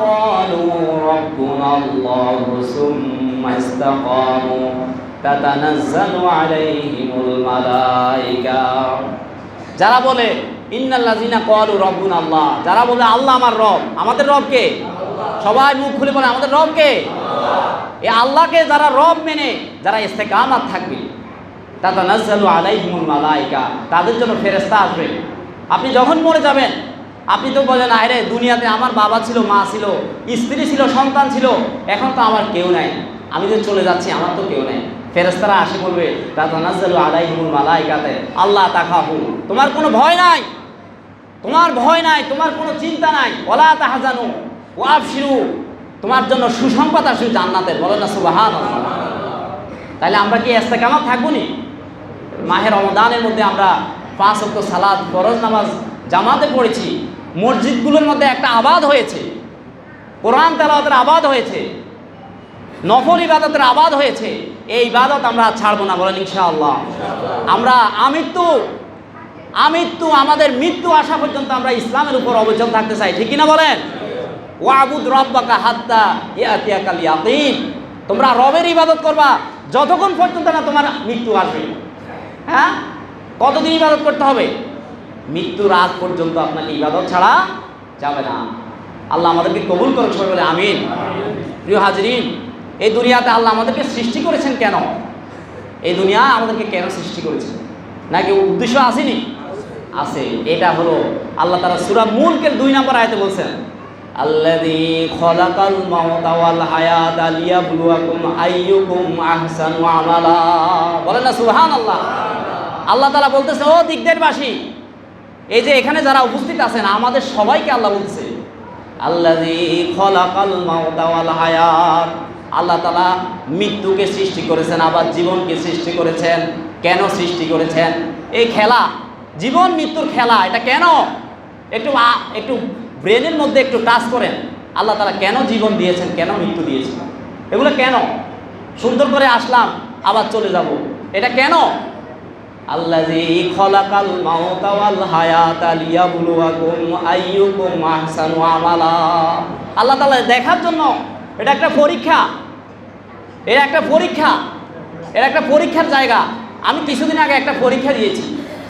قالوا ربنا الله ثم استقاموا تتنزل عليهم الملائكة যারা বলে ইন্নাল্লাযিনা ক্বালু রাব্বুনা আল্লাহ যারা বলে আল্লাহ আমার রব আমাদের রব কে সবাই মুখ খুলে বলে আমাদের রব কে এই আল্লাহকে যারা রব মেনে যারা ইস্তেকামাত থাকবে তাতানাজ্জালু আলাইহিমুল মালাইকা তাদের জন্য ফেরেশতা আসবে আপনি যখন মরে যাবেন আপনি তো বলেন আরে দুনিয়াতে আমার বাবা ছিল, মা ছিল, স্ত্রী ছিল, সন্তান ছিল, এখন তো আমার কেউ নাই। আমি যে চলে যাচ্ছি, আমার তো কেউ নাই। ফেরেস্তারা আসে বলবে, তাতানাজ্জালু আলাইহিমুল মালাইকাতে, আল্লাহ তাকাহু তোমার কোনো ভয় নাই? তোমার ভয় নাই, তোমার কোনো চিন্তা নাই। ওলা তাহাজানু, ওয়াবশিরু, তোমার জন্য সুসংবাদ আসবে জান্নাতের। বলো না সুবাহান তাহলে আমরা কি ইস্তেকামাত থাকব নি? মাহের রমদানের মধ্যে আমরা পাঁচ অক্ট সালাদ ফরজ নামাজ জামাতে পড়েছি, মসজিদগুলোর মধ্যে একটা আবাদ হয়েছে, কোরআন তেলাওয়াতের আবাদ হয়েছে, নফল ইবাদতের আবাদ হয়েছে, এই ইবাদত আমরা ছাড়বো না বলেন ইনশাআল্লাহ। আমরা আমৃত্যু আমৃত্যু, আমাদের মৃত্যু আসা পর্যন্ত আমরা ইসলামের উপর অবিচল থাকতে চাই, ঠিক কিনা বলেন? ওয়াবুদ রব্বাকা হাত্তা ইয়াতিয়াকাল ইয়াকিন তোমরা রবের ইবাদত করবা, যতক্ষণ পর্যন্ত না তোমার মৃত্যু আসবে। হ্যাঁ? কতদিন ইবাদত করতে হবে? মৃত্যুর আগ পর্যন্ত আপনাকে ইবাদত ছাড়া যাবে না। আল্লাহ আমাদেরকে কবুল করে সবাই বলে আমিন। প্রিয় হাজরিন, এই দুনিয়াতে আল্লাহ আমাদেরকে সৃষ্টি করেছেন কেন? এই দুনিয়া আমাদেরকে কেন সৃষ্টি করেছেন? নাকি উদ্দেশ্য আসেনি? আছে। এটা হলো আল্লাহ তারা সুরা মুলকের দুই নম্বর আয়তে বলছেন, আল্লাযী বলেন না, সুবহানাল্লাহ। আল্লাহ তাআলা বলতেছে, ও দিকদেরবাসী এই যে এখানে যারা উপস্থিত আছেন, আমাদের সবাইকে আল্লাহ বলছে হায়াত। আল্লাহ তালা মৃত্যুকে সৃষ্টি করেছেন, আবার জীবনকে সৃষ্টি করেছেন। কেন সৃষ্টি করেছেন? এই খেলা, জীবন মৃত্যুর খেলা, এটা কেন? একটু একটু ব্রেনের মধ্যে একটু টাচ করেন। আল্লাহ তালা কেন জীবন দিয়েছেন, কেন মৃত্যু দিয়েছেন? এগুলো কেন? সুন্দর করে আসলাম, আবার চলে যাব। এটা কেন? আল্লাযী খলাকাল মাউতা ওয়াল হায়াতা লিয়াবলুয়াকুম আইয়ুকুম আহসানু আমালা। আল্লাহ তাআলা দেখার জন্য এটা একটা পরীক্ষা। এটা একটা পরীক্ষা। এটা একটা পরীক্ষার জায়গা। আমি কিছুদিন আগে একটা পরীক্ষা দিয়েছি।